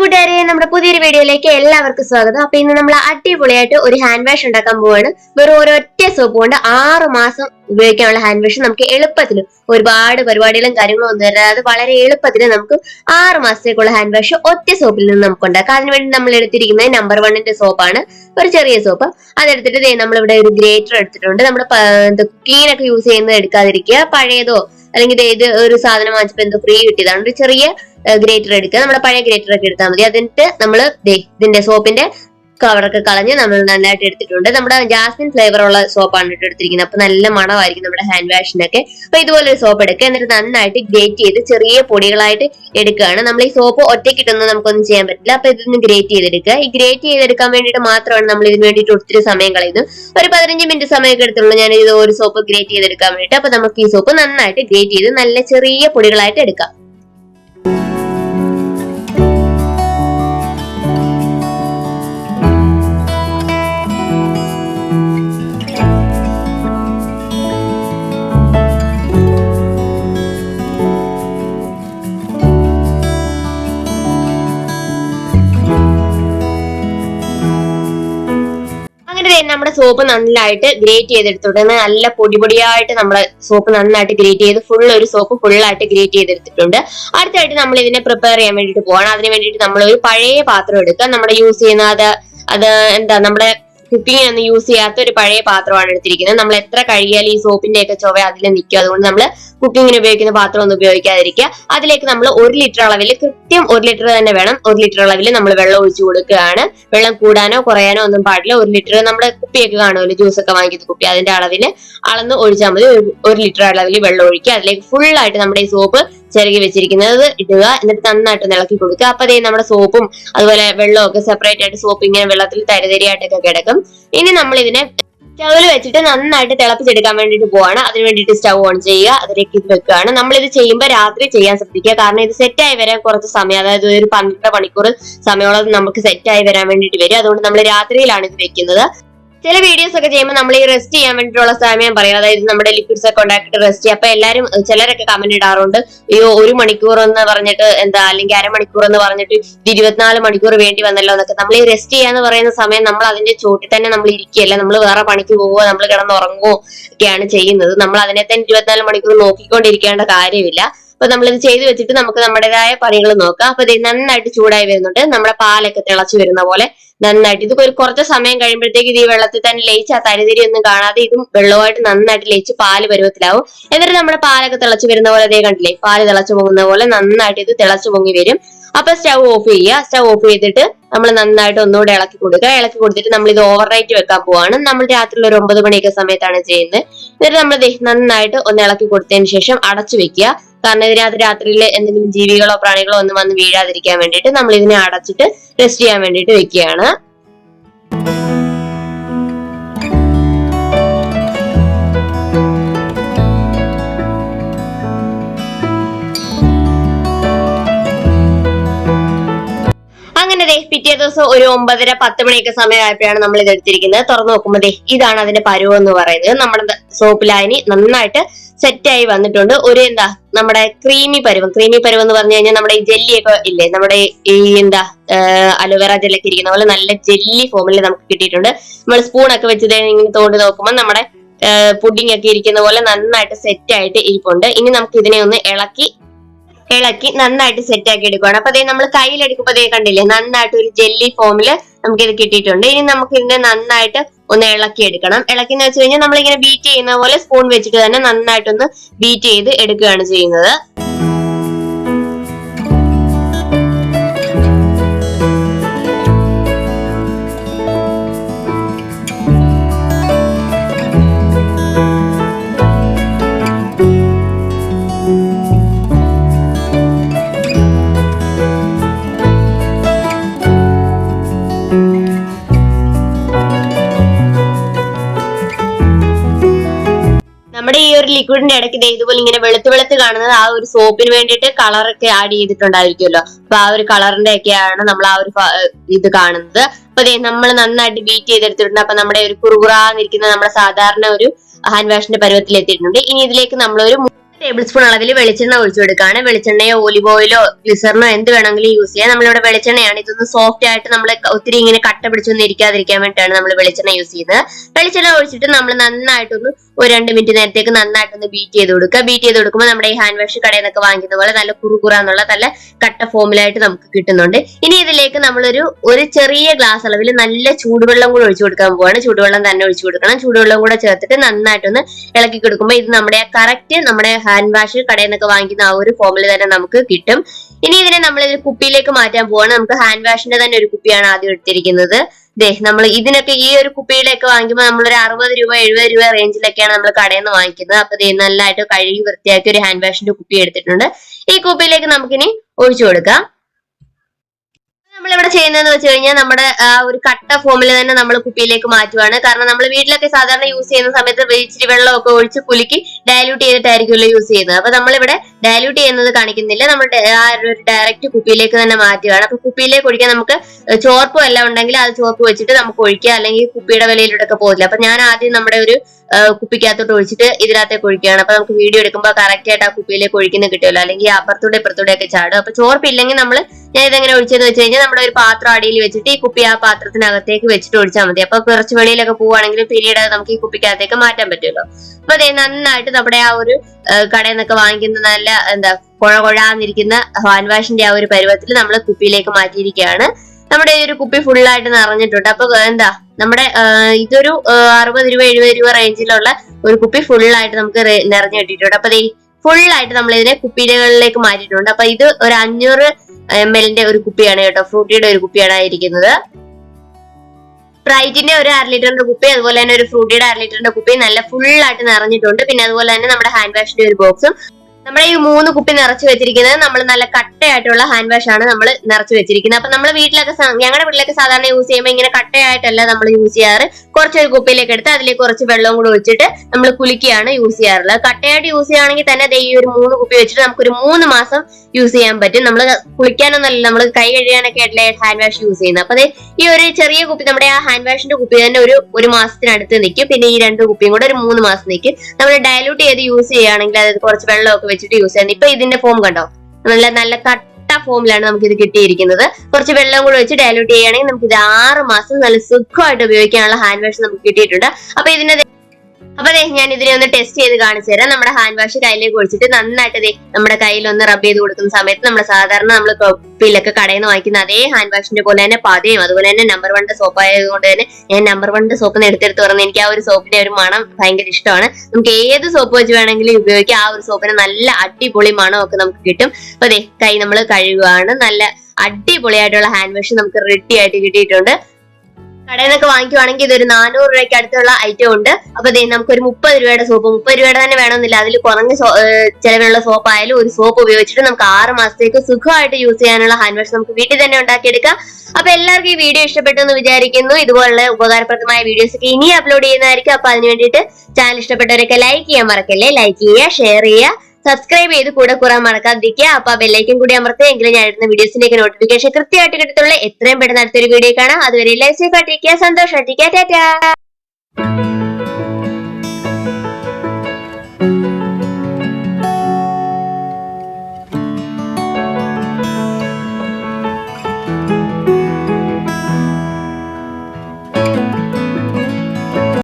കൂട്ടുകാരെ നമ്മുടെ പുതിയൊരു വീഡിയോയിലേക്ക് എല്ലാവർക്കും സ്വാഗതം. അപ്പൊ ഇന്ന് നമ്മൾ അടിപൊളിയായിട്ട് ഒരു ഹാൻഡ് വാഷ് ഉണ്ടാക്കാൻ പോവാണ്. വെറും ഒരൊറ്റ സോപ്പ് കൊണ്ട് ആറ് മാസം ഉപയോഗിക്കാനുള്ള ഹാൻഡ് വാഷ് നമുക്ക് എളുപ്പത്തിൽ ഒരുപാട് പരിപാടികളും കാര്യങ്ങളും ഒന്നും വരാതെ വളരെ എളുപ്പത്തിൽ നമുക്ക് ആറ് മാസത്തേക്കുള്ള ഹാൻഡ് വാഷ് ഒറ്റ സോപ്പിൽ നിന്ന് നമുക്ക് ഉണ്ടാക്കാം. അതിനുവേണ്ടി നമ്മൾ എടുത്തിരിക്കുന്നത് നമ്പർ വണ്ണിന്റെ സോപ്പാണ് ഒരു ചെറിയ സോപ്പ് അതെടുത്തിട്ട് നമ്മളിവിടെ ഒരു ഗ്രേറ്റർ എടുത്തിട്ടുണ്ട്. നമ്മൾ ക്ലീൻ ഒക്കെ യൂസ് ചെയ്യുന്നത് എടുക്കാതിരിക്കുക. പഴയതോ അല്ലെങ്കിൽ ഏത് ഒരു സാധനം വാങ്ങിച്ചപ്പോൾ എന്തോ ഫ്രീ കിട്ടിയതാണ് ഒരു ചെറിയ ഗ്രേറ്റർ എടുക്കുക. നമ്മുടെ പഴയ ഗ്രേറ്റർ ഒക്കെ എടുത്താൽ മതി. അതിന്റെ നമ്മൾ ഇതിന്റെ സോപ്പിന്റെ കവറൊക്കെ കളഞ്ഞ് നമ്മൾ നന്നായിട്ട് എടുത്തിട്ടുണ്ട്. നമ്മുടെ ജാസ്മിൻ ഫ്ലേവർ ഉള്ള സോപ്പാണ് എടുത്തിരിക്കുന്നത്. അപ്പൊ നല്ല മണമായിരിക്കും നമ്മുടെ ഹാൻഡ് വാഷിനൊക്കെ അപ്പൊ ഇതുപോലെ ഒരു സോപ്പ് എടുക്കുക. എന്നിട്ട് നന്നായിട്ട് ഗ്രേറ്റ് ചെയ്ത് ചെറിയ പൊടികളായിട്ട് എടുക്കുകയാണ്. നമ്മൾ ഈ സോപ്പ് ഒറ്റയ്ക്കിട്ടൊന്നും നമുക്കൊന്നും ചെയ്യാൻ പറ്റില്ല. അപ്പൊ ഇതൊന്ന് ഗ്രേറ്റ് ചെയ്തെടുക്കുക. ഈ ഗ്രേറ്റ് ചെയ്തെടുക്കാൻ വേണ്ടിയിട്ട് മാത്രമാണ് നമ്മൾ ഇതിന് വേണ്ടിയിട്ട് ഒത്തിരി സമയം കളയുന്നത്. ഒരു പതിനഞ്ച് മിനിറ്റ് സമയമൊക്കെ എടുത്തുള്ളൂ. ഞാൻ ഇത് ഒരു സോപ്പ് ഗ്രേറ്റ് ചെയ്തെടുക്കാൻ വേണ്ടിയിട്ട്. അപ്പൊ നമുക്ക് ഈ സോപ്പ് നന്നായിട്ട് ഗ്രേറ്റ് ചെയ്ത് നല്ല ചെറിയ പൊടികളായിട്ട് എടുക്കാം. സോപ്പ് നന്നായിട്ട് ഗ്രേറ്റ് ചെയ്തെടുത്തിട്ടുണ്ട് നല്ല പൊടി പൊടിയായിട്ട് നമ്മൾ സോപ്പ് നന്നായിട്ട് ഗ്രേറ്റ് ചെയ്ത് ഫുൾ ഒരു സോപ്പ് ഫുള്ളായിട്ട് ഗ്രേറ്റ് ചെയ്തെടുത്തിട്ടുണ്ട്. അടുത്തായിട്ട് നമ്മൾ ഇതിനെ പ്രിപ്പയർ ചെയ്യാൻ വേണ്ടിയിട്ട് പോകണം അതിന് വേണ്ടിയിട്ട് നമ്മൾ ഒരു പഴയ പാത്രം എടുക്കുക. നമ്മുടെ യൂസ് ചെയ്യുന്ന അത് അത് എന്താ നമ്മുടെ കുക്കിങ്ങിനൊന്നും യൂസ് ചെയ്യാത്ത ഒരു പഴയ പാത്രമാണ് എടുത്തിരിക്കുന്നത്. നമ്മൾ എത്ര കഴുകിയാലും ഈ സോപ്പിന്റെ ഒക്കെ ചൊവ അതിൽ നിൽക്കും. അതുകൊണ്ട് നമ്മൾ കുക്കിങ്ങിന് ഉപയോഗിക്കുന്ന പാത്രം ഒന്നും ഉപയോഗിക്കാതിരിക്കുക. അതിലേക്ക് നമ്മൾ ഒരു ലിറ്റർ അളവിൽ കൃത്യം ഒരു ലിറ്റർ തന്നെ വേണം. ഒരു ലിറ്റർ അളവിൽ നമ്മൾ വെള്ളം ഒഴിച്ചു കൊടുക്കുകയാണ്. വെള്ളം കൂടാനോ കുറയാനോ ഒന്നും പാടില്ല. ഒരു ലിറ്റർ നമ്മുടെ കുപ്പിയൊക്കെ കാണുമല്ലോ ജ്യൂസ് ഒക്കെ വാങ്ങിക്കുന്ന കുപ്പി. അതിന്റെ അളവിൽ അളന്ന് ഒഴിച്ചാൽ മതി. ഒരു- ലിറ്റർ അളവിൽ വെള്ളം ഒഴിക്കുക. അതിലേക്ക് ഫുൾ ആയിട്ട് നമ്മുടെ ഈ സോപ്പ് ചിരകി വെച്ചിരിക്കുന്നത് ഇടുക എന്നിട്ട് നന്നായിട്ട് ഇളക്കി കൊടുക്കുക. അപ്പൊ അതേ നമ്മുടെ സോപ്പും അതുപോലെ വെള്ളവും ഒക്കെ സെപ്പറേറ്റ് ആയിട്ട് സോപ്പ് ഇങ്ങനെ വെള്ളത്തിൽ തരിതരിയായിട്ടൊക്കെ കിടക്കും. ഇനി നമ്മൾ ഇതിനെ സ്റ്റൗവിൽ വെച്ചിട്ട് നന്നായിട്ട് തിളപ്പിച്ചെടുക്കാൻ വേണ്ടിയിട്ട് പോവാണ്. അതിന് വേണ്ടിയിട്ട് സ്റ്റൗ ഓൺ ചെയ്യുക അതിലേക്ക് ഇത് വെക്കുകയാണ്. നമ്മൾ ഇത് ചെയ്യുമ്പോൾ രാത്രി ചെയ്യാൻ ശ്രദ്ധിക്കുക. കാരണം ഇത് സെറ്റ് ആയി വരാൻ കുറച്ച് സമയം അതായത് ഒരു പന്ത്രണ്ട് മണിക്കൂർ സമയമുള്ളത് നമുക്ക് സെറ്റ് ആയി വരാൻ വേണ്ടിയിട്ട് വരും. അതുകൊണ്ട് നമ്മൾ രാത്രിയിലാണ് ഇത് വെക്കുന്നത്. ചില വീഡിയോസ് ഒക്കെ ചെയ്യുമ്പോൾ നമ്മൾ ഈ റെസ്റ്റ് ചെയ്യാൻ വേണ്ടിയിട്ടുള്ള സമയം പറയും അതായത് നമ്മുടെ ലിക്വിഡ്സ് ഒക്കെ ഉണ്ടാക്കിയിട്ട് റെസ്റ്റ് ചെയ്യുക അപ്പൊ എല്ലാവരും ചിലരൊക്കെ കമന്റ് ഇടാറുണ്ട്. അയ്യോ ഒരു മണിക്കൂർ എന്ന് പറഞ്ഞിട്ട് എന്താ അല്ലെങ്കിൽ അരമണിക്കൂർ എന്ന് പറഞ്ഞിട്ട് ഇരുപത്തിനാല് മണിക്കൂർ വേണ്ടി വന്നല്ലോ എന്നൊക്കെ. നമ്മൾ ഈ റെസ്റ്റ് ചെയ്യാന്ന് പറയുന്ന സമയം നമ്മൾ അതിന്റെ ചോട്ടിൽ തന്നെ നമ്മൾ ഇരിക്കുകയല്ല? നമ്മൾ വേറെ പണിക്ക് പോവുക നമ്മൾ കിടന്ന് ഒക്കെയാണ് ചെയ്യുന്നത്. നമ്മൾ അതിനെ തന്നെ ഇരുപത്തിനാല് മണിക്കൂർ നോക്കിക്കൊണ്ടിരിക്കേണ്ട കാര്യമില്ല. അപ്പൊ നമ്മളിത് ചെയ്തു വെച്ചിട്ട് നമുക്ക് നമ്മുടേതായ പണികൾ നോക്കാം. അപ്പൊ ഇത് നന്നായിട്ട് ചൂടായി വരുന്നുണ്ട്. നമ്മുടെ പാലൊക്കെ തിളച്ചു വരുന്ന പോലെ നന്നായിട്ട്. ഇത് ഒരു കുറച്ച് സമയം കഴിയുമ്പോഴത്തേക്ക് ഇത് ഈ വെള്ളത്തിൽ തന്നെ ലയിച്ച് ആ തരിതിരി ഒന്നും കാണാതെ ഇതും വെള്ളമായിട്ട് നന്നായിട്ട് ലയിച്ച് പാൽ പരുവത്തിലാവും. എന്നിട്ട് നമ്മുടെ പാലൊക്കെ തിളച്ചു വരുന്ന പോലെ അതേ കണ്ടില്ലേ? പാൽ തിളച്ചു പൊങ്ങുന്ന പോലെ നന്നായിട്ട് ഇത് തിളച്ചു പൊങ്ങി വരും. അപ്പൊ സ്റ്റൗ ഓഫ് ചെയ്യുക. സ്റ്റൗ ഓഫ് ചെയ്തിട്ട് നമ്മൾ നന്നായിട്ട് ഒന്നുകൂടെ ഇളക്കി കൊടുക്കുക. ഇളക്കി കൊടുത്തിട്ട് നമ്മൾ ഇത് ഓവർ നൈറ്റ് വെക്കാൻ പോവാണ്. നമ്മൾ രാത്രി ഒരു ഒമ്പത് മണിയൊക്കെ സമയത്താണ് ചെയ്യുന്നത്. എന്നിട്ട് നമ്മൾ നന്നായിട്ട് ഒന്ന് ഇളക്കി കൊടുത്തതിന് ശേഷം അടച്ചു വെക്കുക. കാരണം ഇതിനകത്ത് രാത്രിയിൽ എന്തെങ്കിലും ജീവികളോ പ്രാണികളോ ഒന്നും വന്ന് വീഴാതിരിക്കാൻ വേണ്ടിയിട്ട് നമ്മൾ ഇതിനെ അടച്ചിട്ട് റെസ്റ്റ് ചെയ്യാൻ വേണ്ടിയിട്ട് വെക്കുകയാണ്. പിറ്റേ ദിവസം ഒരു ഒമ്പതര പത്ത് മണിയൊക്കെ സമയമായപ്പോഴാണ് നമ്മൾ ഇത് എടുത്തിരിക്കുന്നത്. തുറന്നു നോക്കുമ്പോൾ ഇതാണ് അതിന്റെ പരുവം എന്ന് പറയുന്നത്. നമ്മുടെ സോപ്പ് ലായനി നന്നായിട്ട് സെറ്റായി വന്നിട്ടുണ്ട്. ഒരു എന്താ നമ്മുടെ ക്രീമി പരുവം. ക്രീമി പരുവം എന്ന് പറഞ്ഞു കഴിഞ്ഞാൽ നമ്മുടെ ഈ ജെല്ലിയൊക്കെ ഇല്ലേ നമ്മുടെ ഈ എന്താ അലോവേറ ജെല്ലൊക്കെ ഇരിക്കുന്ന പോലെ നല്ല ജെല്ലി ഫോമിൽ നമുക്ക് കിട്ടിയിട്ടുണ്ട്. നമ്മൾ സ്പൂണൊക്കെ വെച്ച് ഇങ്ങനെ തോണ്ടി നോക്കുമ്പോൾ നമ്മുടെ പുഡിംഗ് ഒക്കെ ഇരിക്കുന്ന പോലെ നന്നായിട്ട് സെറ്റ് ആയിട്ട് ഇരിപ്പുണ്ട്. ഇനി നമുക്ക് ഇതിനെ ഒന്ന് ഇളക്കി ഇളക്കി നന്നായിട്ട് സെറ്റ് ആക്കി എടുക്കുകയാണ് അപ്പൊ അതേ നമ്മൾ കയ്യിലെടുക്കുമ്പോൾ അതേ കണ്ടില്ലേ നന്നായിട്ട് ഒരു ജെല്ലി ഫോമിൽ നമുക്ക് ഇത് കിട്ടിയിട്ടുണ്ട്. ഇനി നമുക്ക് ഇതിനെ നന്നായിട്ട് ഒന്ന് ഇളക്കി എടുക്കണം. ഇളക്കി എന്ന് വെച്ച് കഴിഞ്ഞാൽ നമ്മൾ ഇങ്ങനെ ബീറ്റ് ചെയ്യുന്ന പോലെ സ്പൂൺ വെച്ചിട്ട് തന്നെ നന്നായിട്ടൊന്ന് ബീറ്റ് ചെയ്ത് എടുക്കുകയാണ് ചെയ്യുന്നത്. ലിക്വിഡിന്റെ ഇടയ്ക്ക് ഇതുപോലെ ഇങ്ങനെ വെളുത്ത് വെളുത്ത് കാണുന്നത് ആ ഒരു സോപ്പിന് വേണ്ടിയിട്ട് കളർ ഒക്കെ ആഡ് ചെയ്തിട്ടുണ്ടായിരിക്കുമല്ലോ. അപ്പൊ ആ ഒരു കളറിന്റെ ഒക്കെയാണ് നമ്മൾ ആ ഒരു ഇത് കാണുന്നത്. അപ്പൊ അതെ നമ്മൾ നന്നായിട്ട് ബീറ്റ് ചെയ്തെടുത്തിട്ടുണ്ട്. അപ്പൊ നമ്മുടെ ഒരു കുറുകുറാന്നിരിക്കുന്ന നമ്മുടെ സാധാരണ ഒരു ഹാൻഡ് വാഷിന്റെ പരുവത്തിൽ എത്തിയിട്ടുണ്ട്. ഇനി ഇതിലേക്ക് നമ്മൾ ഒരു ടേബിൾ സ്പൂൺ അളവിൽ വെളിച്ചെണ്ണ ഒഴിച്ചു കൊടുക്കുകയാണ്. വെളിച്ചെണ്ണയോ ഓലിവ് ഓയിലോ ഗ്ലിസറിനോ എന്ത് വേണമെങ്കിലും യൂസ് ചെയ്യാം. നമ്മളിവിടെ വെളിച്ചെണ്ണയാണ്. ഇതൊന്ന് സോഫ്റ്റ് ആയിട്ട് നമ്മൾ ഒത്തിരി ഇങ്ങനെ കട്ട പിടിച്ചൊന്നും ഇരിക്കാതിരിക്കാൻ വേണ്ടിയിട്ടാണ് നമ്മൾ വെളിച്ചെണ്ണ യൂസ് ചെയ്യുന്നത്. വെളിച്ചെണ്ണ ഒഴിച്ചിട്ട് നമ്മൾ നന്നായിട്ടൊന്ന് ഒരു രണ്ട് മിനിറ്റ് നേരത്തേക്ക് നന്നായിട്ടൊന്ന് ബീറ്റ് ചെയ്ത് കൊടുക്കുക. ബീറ്റ് ചെയ്ത് കൊടുക്കുമ്പോൾ നമ്മുടെ ഈ ഹാൻഡ് വാഷ് കടയിൽ നിന്നൊക്കെ വാങ്ങിക്കുന്ന പോലെ നല്ല കുറുകുറ എന്നുള്ള നല്ല കട്ട ഫോമിലായിട്ട് നമുക്ക് കിട്ടുന്നുണ്ട്. ഇനി ഇതിലേക്ക് നമ്മളൊരു ഒരു ചെറിയ ഗ്ലാസ് അളവിൽ നല്ല ചൂടുവെള്ളം കൂടെ ഒഴിച്ചു കൊടുക്കാൻ പോവാണ്. ചൂടുവെള്ളം തന്നെ ഒഴിച്ചു കൊടുക്കണം. ചൂടുവെള്ളം കൂടെ ചേർത്തിട്ട് നന്നായിട്ടൊന്ന് ഇളക്കി കൊടുക്കുമ്പോൾ ഇത് നമ്മുടെ കറക്റ്റ് നമ്മുടെ ഹാൻഡ് വാഷ് കടയിൽ നിന്നൊക്കെ വാങ്ങിക്കുന്ന ആ ഒരു ഫോമിൽ തന്നെ നമുക്ക് കിട്ടും. ഇനി ഇതിനെ നമ്മൾ കുപ്പിയിലേക്ക് മാറ്റാൻ പോവാണ്. നമുക്ക് ഹാൻഡ് വാഷിന്റെ തന്നെ ഒരു കുപ്പിയാണ് ആദ്യം എടുത്തിരിക്കുന്നത്. ദേ നമ്മൾ ഇതിനൊക്കെ ഈ ഒരു കുപ്പിയിലൊക്കെ വാങ്ങിക്കുമ്പോൾ നമ്മൾ ഒരു അറുപത് രൂപ എഴുപത് രൂപ റേഞ്ചിലൊക്കെയാണ് നമ്മൾ കടയിൽ നിന്ന് വാങ്ങിക്കുന്നത്. അപ്പൊ ദേ നല്ലതായിട്ട് കഴുകി വൃത്തിയാക്കി ഒരു ഹാൻഡ് വാഷിന്റെ കുപ്പി എടുത്തിട്ടുണ്ട്. ഈ കുപ്പിയിലേക്ക് നമുക്കിനി ഒഴിച്ചു കൊടുക്കാം. നമ്മളിവിടെ ചെയ്യുന്നതെന്ന് വെച്ച് കഴിഞ്ഞാൽ നമ്മുടെ ഒരു കട്ട ഫോമിൽ തന്നെ നമ്മൾ കുപ്പിയിലേക്ക് മാറ്റുവാണ്. കാരണം നമ്മൾ വീട്ടിലൊക്കെ സാധാരണ യൂസ് ചെയ്യുന്ന സമയത്ത് ഇച്ചിരി വെള്ളമൊക്കെ ഒഴിച്ച് കുലുക്കി ഡയലൂട്ട് ചെയ്തിട്ടായിരിക്കുമല്ലോ യൂസ് ചെയ്യുന്നത്. അപ്പൊ നമ്മളിവിടെ ഡയലൂട്ട് ചെയ്യുന്നത് കാണിക്കുന്നില്ല. നമ്മൾ ആ ഒരു ഡയറക്റ്റ് കുപ്പിയിലേക്ക് തന്നെ മാറ്റുകയാണ്. അപ്പൊ കുപ്പിയിലേക്ക് ഒഴിക്കാൻ നമുക്ക് ചോർപ്പും എല്ലാം ഉണ്ടെങ്കിൽ അത് ചോർപ്പ് വെച്ചിട്ട് നമുക്ക് ഒഴിക്കുക. അല്ലെങ്കിൽ കുപ്പിയുടെ വിലയിലൂടെ ഒക്കെ പോകില്ല അപ്പൊ ഞാൻ ആദ്യം നമ്മുടെ ഒരു കുപ്പിക്കകത്തോട്ട് ഒഴിച്ചിട്ട് ഇതിനകത്തേക്ക് ഒഴിക്കുകയാണ്. അപ്പൊ നമുക്ക് വീഡിയോ എടുക്കുമ്പോൾ കറക്റ്റ് ആയിട്ട് ആ കുപ്പിയിലേക്ക് ഒഴിക്കുന്ന കിട്ടുമല്ലോ? അല്ലെങ്കിൽ അപ്പുറത്തൂടെ ഇപ്പുറത്തൂടെ ഒക്കെ ചാടും. അപ്പൊ ചോർപ്പില്ലെങ്കിൽ നമ്മൾ ഞാൻ ഇതെങ്ങനെ ഒഴിച്ചെന്ന് വെച്ച് കഴിഞ്ഞാൽ നമ്മുടെ ഒരു പാത്രം അടിയിൽ വെച്ചിട്ട് ഈ കുപ്പി ആ പാത്രത്തിനകത്തേക്ക് വെച്ചിട്ട് ഒഴിച്ചാൽ മതി. അപ്പൊ കുറച്ച് വെളിയിലൊക്കെ പോവുകയാണെങ്കിൽ പിന്നീട് നമുക്ക് ഈ കുപ്പിക്കകത്തേക്ക് മാറ്റാൻ പറ്റുമല്ലോ. അപ്പൊ അതെ നന്നായിട്ട് നമ്മുടെ ആ ഒരു കടയിൽ നിന്നൊക്കെ വാങ്ങിക്കുന്ന നല്ല എന്താ കുഴ കുഴാന്നിരിക്കുന്ന ഹാൻഡ് വാഷിന്റെ ആ ഒരു പരുവത്തിൽ നമ്മൾ കുപ്പിയിലേക്ക് മാറ്റിയിരിക്കുകയാണ്. നമ്മുടെ ഈ ഒരു കുപ്പി ഫുൾ ആയിട്ട് നിറഞ്ഞിട്ടുണ്ട്. അപ്പൊ എന്താ നമ്മുടെ ഇതൊരു അറുപത് രൂപ എഴുപത് രൂപ റേഞ്ചിലുള്ള ഒരു കുപ്പി ഫുൾ ആയിട്ട് നമുക്ക് നിറഞ്ഞു കിട്ടിയിട്ടുണ്ട്. അപ്പൊ ആയിട്ട് നമ്മൾ ഇതിനെ കുപ്പികളിലേക്ക് മാറ്റിയിട്ടുണ്ട്. അപ്പൊ ഇത് ഒരു അഞ്ഞൂറ് എം എല്ലിന്റെ ഒരു കുപ്പിയാണ് കേട്ടോ. ഫ്രൂട്ടിയുടെ ഒരു കുപ്പിയാണ് ഇരിക്കുന്നത് സ്പ്രൈറ്റിന്റെ ഒരു അര ലിറ്ററിന്റെ കുപ്പി അതുപോലെ തന്നെ ഒരു ഫ്രൂട്ടിയുടെ അര ലിറ്ററിന്റെ കുപ്പി നല്ല ഫുൾ ആയിട്ട് നിറഞ്ഞിട്ടുണ്ട്. പിന്നെ അതുപോലെ തന്നെ നമ്മുടെ ഹാൻഡ് വാഷിന്റെ ഒരു ബോക്സും നമ്മുടെ ഈ മൂന്ന് കുപ്പി നിറച്ചു വെച്ചിരിക്കുന്നത് നമ്മൾ നല്ല കട്ടയായിട്ടുള്ള ഹാൻഡ് വാഷ് ആണ് നമ്മൾ നിറച്ചു വെച്ചിരിക്കുന്നത്. അപ്പൊ നമ്മൾ വീട്ടിലൊക്കെ ഞങ്ങളുടെ വീട്ടിലൊക്കെ സാധാരണ യൂസ് ചെയ്യുമ്പോൾ ഇങ്ങനെ കട്ടയായിട്ടല്ല നമ്മൾ യൂസ് ചെയ്യാറ്. കുറച്ചൊരു കുപ്പിയിലേക്ക് എടുത്ത് അതിലേക്ക് കുറച്ച് വെള്ളവും കൂടി ഒഴിച്ചിട്ട് നമ്മൾ കുളിക്കുകയാണ് യൂസ് ചെയ്യാറുള്ളത്. കട്ടയായിട്ട് യൂസ് ചെയ്യുകയാണെങ്കിൽ തന്നെ ഈ ഒരു മൂന്ന് കുപ്പി വെച്ചിട്ട് നമുക്കൊരു മൂന്ന് മാസം യൂസ് ചെയ്യാൻ പറ്റും. നമ്മൾ കുളിക്കാനൊന്നല്ല നമ്മൾ കൈ കഴുകാനൊക്കെ ആയിട്ടുള്ള ഹാൻഡ് വാഷ് യൂസ് ചെയ്യുന്നത്. അപ്പൊ ഈ ഒരു ചെറിയ കുപ്പി നമ്മുടെ ആ ഹാൻഡ് വാഷിന്റെ കുപ്പി തന്നെ ഒരു ഒരു മാസത്തിനടുത്ത് നിൽക്കും. പിന്നെ ഈ രണ്ട് കുപ്പിയും കൂടെ ഒരു മൂന്ന് മാസം നിൽക്കും. നമ്മൾ ഡയലൂട്ട് ചെയ്ത് യൂസ് ചെയ്യുകയാണെങ്കിൽ അതായത് കുറച്ച് വെള്ളമൊക്കെ വെച്ചിട്ട് യൂസ് ചെയ്യുന്നത് ഇപ്പൊ ഇതിന്റെ ഫോം കണ്ടോ? നല്ല നല്ല കട്ട ഫോമിലാണ് നമുക്ക് ഇത് കിട്ടിയിരിക്കുന്നത്. കുറച്ച് വെള്ളം കൂടെ വെച്ച് ഡയലൂട്ട് ചെയ്യുകയാണെങ്കിൽ നമുക്ക് ഇത് ആറ് മാസം നല്ല സുഖമായിട്ട് ഉപയോഗിക്കാനുള്ള ഹാൻഡ് വാഷ് നമുക്ക് കിട്ടിയിട്ടുണ്ട്. അപ്പൊ ഇതിന്റെ അപ്പൊ അതെ ഞാൻ ഇതിനെ ഒന്ന് ടെസ്റ്റ് ചെയ്ത് കാണിച്ചു തരാം. നമ്മുടെ ഹാൻഡ് വാഷ് കയ്യിലേക്ക് ഒഴിച്ചിട്ട് നന്നായിട്ട് അതെ നമ്മുടെ കയ്യിൽ ഒന്ന് റബ്ബ് ചെയ്ത് കൊടുക്കുന്ന സമയത്ത് നമ്മൾ സാധാരണ നമ്മൾ തൊപ്പിലൊക്കെ കടയിൽ നിന്ന് വാങ്ങിക്കുന്ന അതേ ഹാൻഡ് വാഷിന്റെ പോലെ തന്നെ പതയും അതുപോലെ തന്നെ നമ്പർ വണ്ണിന്റെ സോപ്പ് ആയതുകൊണ്ട് തന്നെ ഞാൻ നമ്പർ വണ്ണിന്റെ സോപ്പ് എടുത്തെടുത്ത് പറഞ്ഞ്. എനിക്ക് ആ ഒരു സോപ്പിന്റെ ഒരു മണം ഭയങ്കര ഇഷ്ടമാണ്. നമുക്ക് ഏത് സോപ്പ് വെച്ച് വേണമെങ്കിലും ഉപയോഗിക്കാം. ആ ഒരു സോപ്പിന് നല്ല അടിപൊളി മണമൊക്കെ നമുക്ക് കിട്ടും. അപ്പൊ അതെ കൈ നമ്മൾ കഴുകുകയാണ് നല്ല അടിപൊളിയായിട്ടുള്ള ഹാൻഡ് വാഷ് നമുക്ക് റെഡി ആയിട്ട് കിട്ടിയിട്ടുണ്ട്. കടയിൽ നിന്നൊക്കെ വാങ്ങിക്കുവാണെങ്കിൽ ഇതൊരു നാനൂറ് രൂപയ്ക്ക് അടുത്തുള്ള ഐറ്റം ഉണ്ട്. അപ്പൊ ദേ നമുക്ക് ഒരു മുപ്പത് രൂപയുടെ സോപ്പ് മുപ്പത് രൂപയുടെ തന്നെ വേണമെന്നില്ല. അതിൽ കുറഞ്ഞ ചെലവിലുള്ള സോപ്പ് ആയാലും ഒരു സോപ്പ് ഉപയോഗിച്ചിട്ട് നമുക്ക് ആറ് മാസത്തേക്ക് സുഖമായിട്ട് യൂസ് ചെയ്യാനുള്ള ഹാൻഡ് വാഷ് നമുക്ക് വീട്ടിൽ തന്നെ ഉണ്ടാക്കിയെടുക്കാം. അപ്പൊ എല്ലാവർക്കും ഈ വീഡിയോ ഇഷ്ടപ്പെട്ടു എന്ന് വിചാരിക്കുന്നു. ഇതുപോലുള്ള ഉപകാരപ്രദമായ വീഡിയോസ് ഒക്കെ ഇനി അപ്ലോഡ് ചെയ്യുന്നതായിരിക്കും. അപ്പൊ അതിന് വേണ്ടിയിട്ട് ചാനൽ ഇഷ്ടപ്പെട്ടവരൊക്കെ ലൈക്ക് ചെയ്യാൻ മറക്കല്ലേ? ലൈക്ക് ചെയ്യുക ഷെയർ ചെയ്യുക. സബ്സ്ക്രൈബ് ചെയ്ത് കൂടെ കൂറാൻ മറക്കാതിരിക്കുക. അപ്പൊ ബെല്ലൈക്കും കൂടി അമർത്തുക എങ്കിലും ഞാൻ ഇടുന്ന വീഡിയോസിന്റെ നോട്ടിഫിക്കേഷൻ കൃത്യമായിട്ട് കിട്ടത്തുള്ളൂ. എത്രയും പെട്ടെന്ന് അടുത്തൊരു വീഡിയോ കാണാം. അതുവരെ ലൈഫ് സേഫ് ആയിട്ടിരിക്കുക സന്തോഷമായിട്ടിരിക്കുക. ടാറ്റാ!